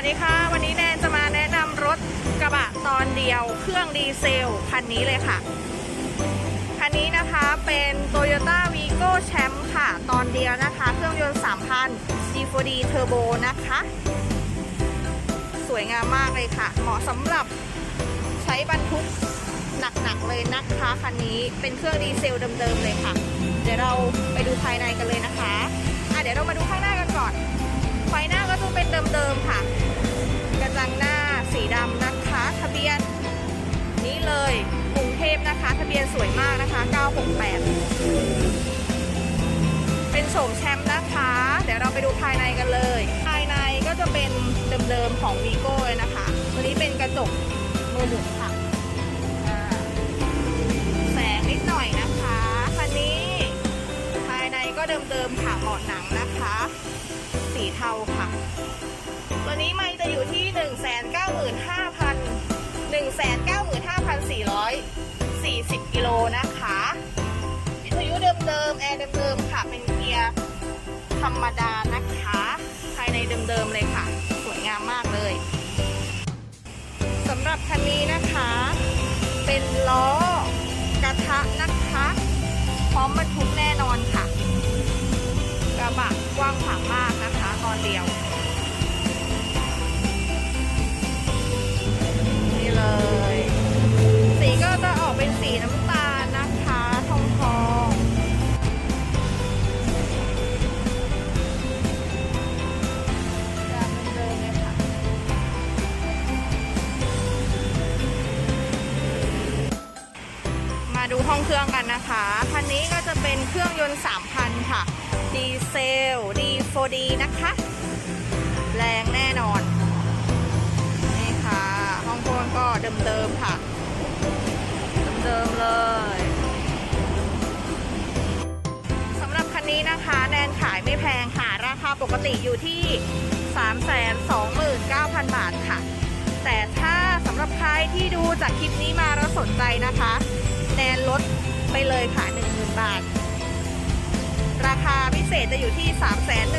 วัสดีค่ะ วันนี้แนนจะมาแนะนำรถกระบะตอนเดียวเครื่องดีเซลคันนี้เลยค่ะ คันนี้นะคะเป็น Toyota Vigo Champ ค่ะ ตอนเดียวนะคะ เครื่องยนต์ 3,000 G4D Turbo นะคะ สวยงามมากเลยค่ะ เหมาะสำหรับใช้บรรทุกหนักๆเลยนะคะคันนี้เป็นเครื่องดีเซลเดิมๆเลยค่ะ เดี๋ยวเราไปดูภายในกันเลยนะคะอะเดี๋ยวเรามาดูข้างหน้ากันก่อนไฟหน้าก็จะเป็นเดิมๆค่ะ บียนสวยมากนะคะ 968 เป็นโฉมแชมป์นะคะ เดี๋ยวเราไปดูภายในกันเลย ภายในก็จะเป็นเดิมๆของวีโก้เลยนะคะ ตัวนี้เป็นกระจกมือหมุนค่ะแสงนิดหน่อยนะคะคันนี้ ภายในก็เดิมๆค่ะเบาะหนังนะคะ สีเทาค่ะ ตัวนี้ไม่จะอยู่ที่ รรมดานะคะ ภายในเดิมๆเลยค่ะ สวยงามมากเลยสำหรับคันนี้นะคะ เป็นล้อกระทะนะคะ พร้อมบรรทุกแน่นอนค่ะ กระบะกว้างขวางมากนะคะ ตอนเดียว ดูห้องเครื่องกันนะคะ คันนี้ก็จะเป็นเครื่องยนต์ 3,000 ค่ะ ดีเซล D4D นะคะ แรงแน่นอน นี่ค่ะ ห้องเครื่องก็เดิมๆค่ะ เดิมๆเลยสำหรับคันนี้นะคะแนนขายไม่แพงค่ะ ราคาปกติอยู่ที่ 329,000 บาทค่ะ แต่ถ้าสำหรับใครที่ดูจากคลิปนี้มาแล้วสนใจนะคะ แนนลดไปเลยค่ะ10,000 บาท ราคาพิเศษจะอยู่ที่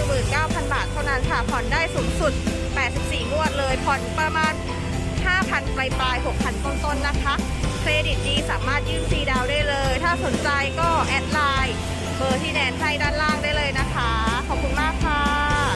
319,000 บาทเท่านั้นค่ะ ผ่อนได้สูงสุด 84 งวดเลย ผ่อนประมาณ 5,000 ปลายปลาย6,000 ต้นๆนนะคะ เครดิตดีสามารถยื่นซีดาวได้เลย ถ้าสนใจก็แอดไลน์เบอร์ที่แนนให้ด้านล่าง